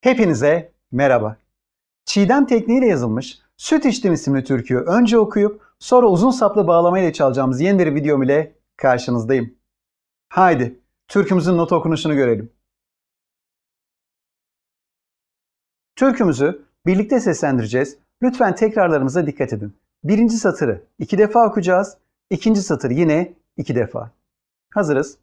Hepinize merhaba. Çiğdem tekniğiyle yazılmış Süt İçtim isimli türküyü önce okuyup sonra uzun saplı bağlamayla çalacağımız yeni bir videom ile karşınızdayım. Haydi türkümüzün not okunuşunu görelim. Türkümüzü birlikte seslendireceğiz. Lütfen tekrarlarımıza dikkat edin. Birinci satırı iki defa okuyacağız. İkinci satır yine iki defa. Hazırız.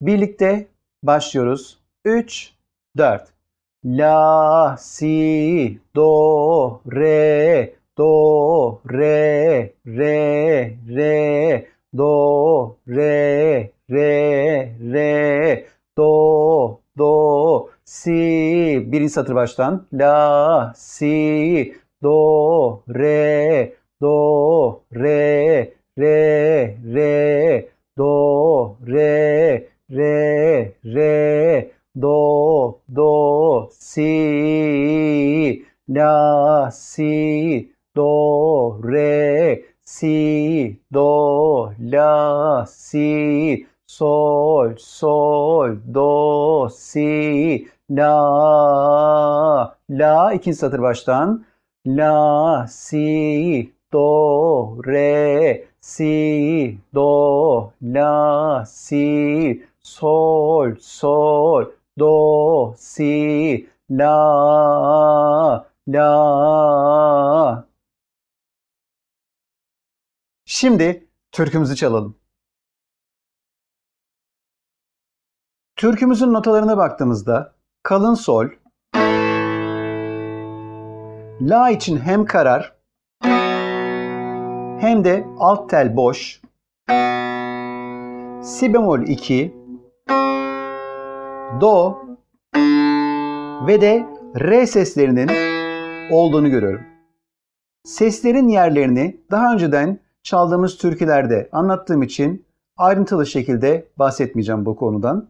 Birlikte başlıyoruz. 3, 4. La, si, do, re, do, re, re, re, do, re, re, re, do, do, si. Birinci satır baştan. La, si, do, re, do, re, re, re, do, re, re, re, do, do, si, la, si, do, re, si, do, la, si, sol, sol, do, si, la, la, ikinci satır baştan, la, si, do, re, si, do, la, si, sol, sol, do, si, la, la. Şimdi türkümüzü çalalım. Türkümüzün notalarına baktığımızda kalın sol, la için hem karar hem de alt tel boş, si bemol 2, do ve de re seslerinin olduğunu görüyorum. Seslerin yerlerini daha önceden çaldığımız türkülerde anlattığım için ayrıntılı şekilde bahsetmeyeceğim bu konudan.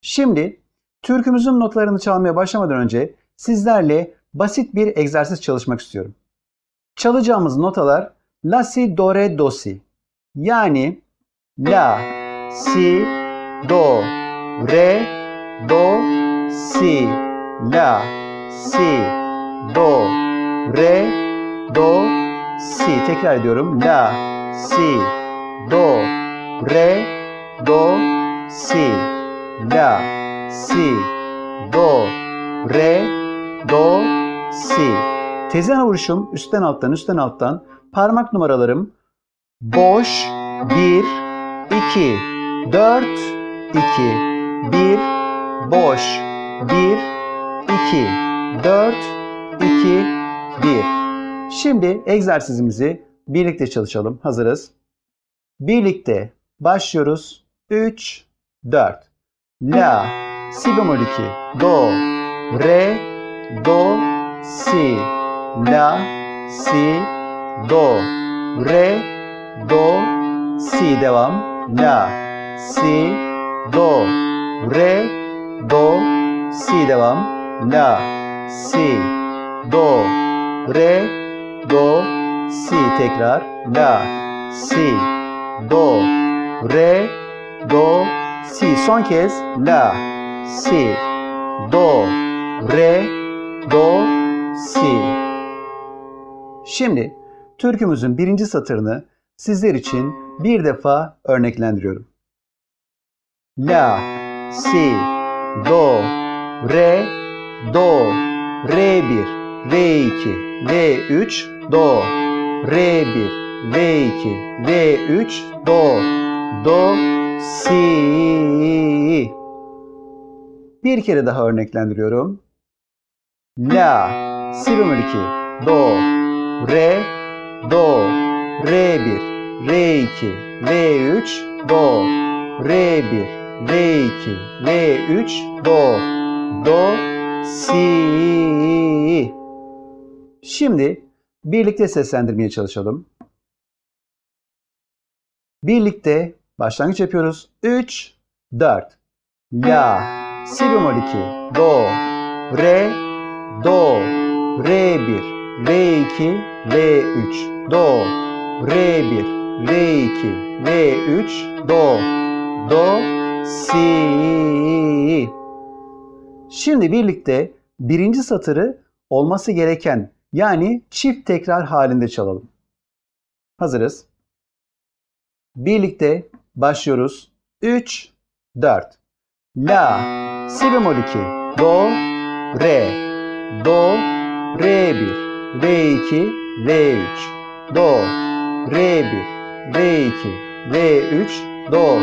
Şimdi türkümüzün notlarını çalmaya başlamadan önce sizlerle basit bir egzersiz çalışmak istiyorum. Çalacağımız notalar La, Si, Do, Re, Do, Si. Yani La, Si, Do, Re, Do, Si, La, Si, Do, Re, Do, Si. Tekrar ediyorum. La, Si, Do, Re, Do, Si. La, Si, Do, Re, Do, Si. Tezene vuruşum üstten alttan üstten alttan. Parmak numaralarım boş 1, 2, 4, 2, 1, boş 1, 2, 4, 2, 1. Şimdi egzersizimizi birlikte çalışalım. Hazırız. Birlikte başlıyoruz. 3, 4. La, si bemol 2, do, re, do, si, la, si, do, re, do, si devam. La, si, do, re, do, si devam. La, si, do, re, do, si tekrar. La, si, do, re, do, si. Son kez. La, si, do, re, do, si. Şimdi türkümüzün birinci satırını sizler için bir defa örneklendiriyorum. La, si, do, re, do, re1, re2, re3, do, re1, re2, re3, do, do, si. Bir kere daha örneklendiriyorum. La, si bemol 2, do, re, do, re1, re2, re3, do, re1, re2, re3, do, do, si. Şimdi birlikte seslendirmeye çalışalım. Birlikte başlangıç yapıyoruz. 3, 4. La, si bemol 2, do, re, do, re1, re2, re3, do, re1, re2, re3, do, do, si. Şimdi birlikte birinci satırı olması gereken yani çift tekrar halinde çalalım. Hazırız. Birlikte başlıyoruz. 3, 4. La, si bemol 2, do, re, do, re 1, re 2, re 3, do, re 1, re 2, re 3, do,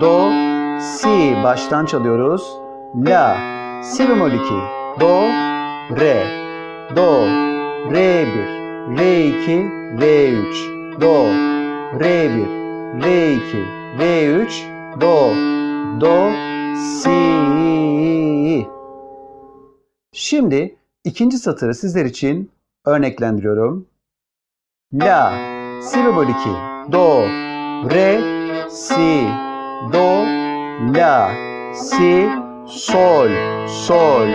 do, si baştan çalıyoruz. La, si bemol 2, do, re, do, re 1, re 2, re 3, do, re 1, re 2, re 3, do, do, si. Şimdi ikinci satırı sizler için örneklendiriyorum. La, si bemol 2, do, re, si, do, la, si, sol, sol,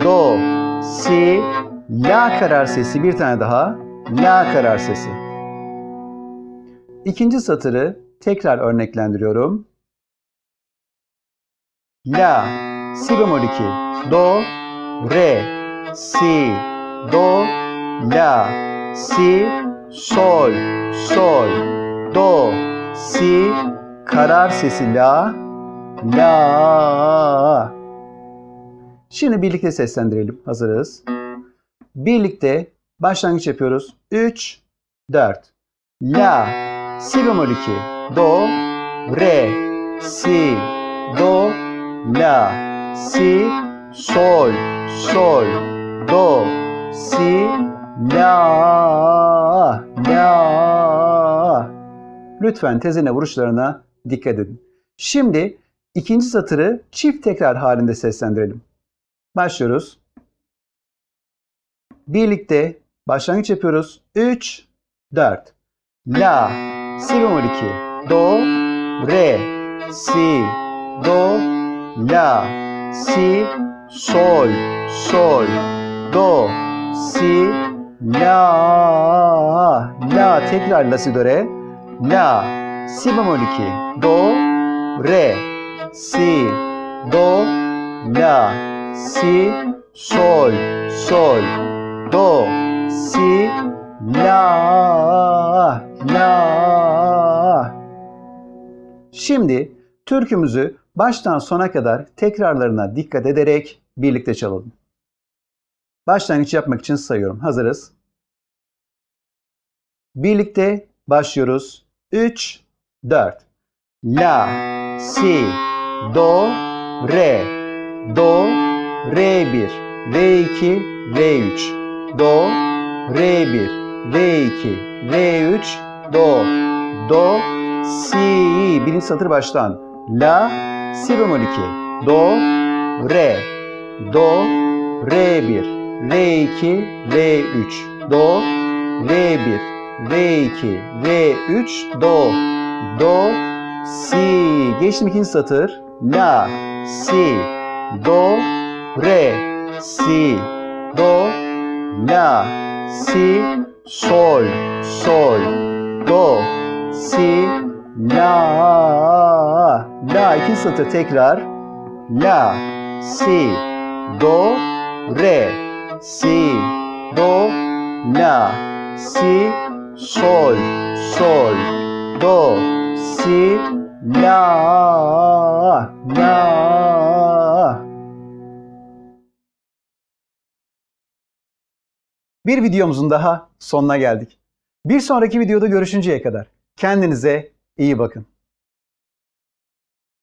do, si, la karar sesi bir tane daha, la karar sesi. İkinci satırı tekrar örneklendiriyorum. La, si bemol 2, do, re, si, do, la, si, sol, sol, do, si, karar sesi. La, la. Şimdi birlikte seslendirelim. Hazırız. Birlikte başlangıç yapıyoruz. 3, 4. La, si bemol 2, do, re, si, do, la, si, sol, sol, do, si, la, la. Lütfen tezene vuruşlarına dikkat edin. Şimdi ikinci satırı çift tekrar halinde seslendirelim. Başlıyoruz. Birlikte başlangıç yapıyoruz. 3, 4. La, si bemol 2, do, re, si, do, la, si, sol, sol, do, si, la, la tekrar la si do re, la, si bemol 2, do, re, si, do, la, si, sol, sol, do, si, la, la. Şimdi türkümüzü baştan sona kadar tekrarlarına dikkat ederek birlikte çalalım. Başlangıç yapmak için sayıyorum. Hazırız. Birlikte başlıyoruz. 3, 4. La, si, do, re, do, re 1, re 2, re 3, do, re 1, re 2, re 3, do, do, si. Birinci satır baştan. La, si bemol 2, do, re, do, re 1, re 2, re 3, do, re 1, re 2, re 3, do, do, si. Geçtim ikinci satır. La, si, do, re, si, do, la, si, sol, sol, do, si, la. La ikinci satır tekrar. La, si, do, re, si, do, la, si, sol, sol, do, si, la, la. Bir videomuzun daha sonuna geldik. Bir sonraki videoda görüşünceye kadar kendinize iyi bakın.